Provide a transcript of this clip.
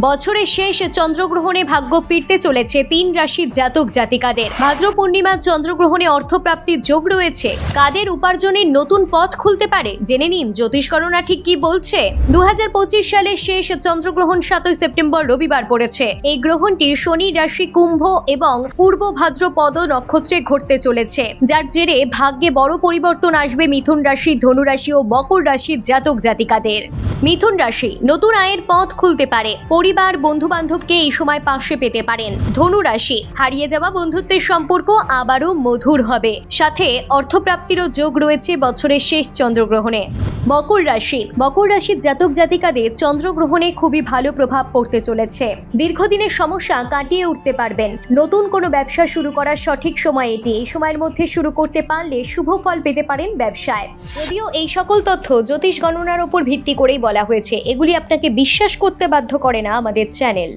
বছরের শেষ চন্দ্রগ্রহণে ভাগ্য ফিরতে চলেছে তিন রাশির জাতক জাতিকাদের। ভাদ্র পূর্ণিমার চন্দ্রগ্রহণে অর্থপ্রাপ্তির যোগ রয়েছে। কাদের উপার্জনের নতুন পথ খুলতে পারে? জেনে নিন জ্যোতিষ ঠিক কি বলছে? দু হাজার পঁচিশ সালের শেষ চন্দ্রগ্রহণ সাতই সেপ্টেম্বর রবিবার পড়েছে। এই গ্রহণটি শনি রাশি, কুম্ভ এবং পূর্ব ভাদ্রপদ নক্ষত্রে ঘটতে চলেছে। যার জেরে ভাগ্যে বড় পরিবর্তন আসবে মিথুন রাশি ধনু রাশি ও মকর রাশির জাতক জাতিকাদের। মিথুন রাশি, নতুন আয়ের পথ খুলতে পারে। পরিবার বন্ধু বান্ধবকে এই সময় পাশে পেতে পারেন। ধনু রাশি, হারিয়ে যাওয়া বন্ধুত্বের সম্পর্ক আবারও মধুর হবে। সাথে অর্থপ্রাপ্তিরও যোগ রয়েছে বছরের শেষ চন্দ্রগ্রহণে। মকর রাশি, মকর রাশির জাতক জাতিকাদের চন্দ্রগ্রহণে খুবই ভালো প্রভাব পড়তে চলেছে। দীর্ঘদিনের সমস্যা কাটিয়ে উঠতে পারবেন। নতুন কোনো ব্যবসা শুরু করার সঠিক সময় এটি। এই সময়ের মধ্যে শুরু করতে পারলে শুভ ফল পেতে পারেন ব্যবসায়। যদিও এই সকল তথ্য জ্যোতিষ গণনার উপর ভিত্তি করেই বলা হয়েছে। এগুলি আপনাকে বিশ্বাস করতে বাধ্য করে না আমাদের চ্যানেল।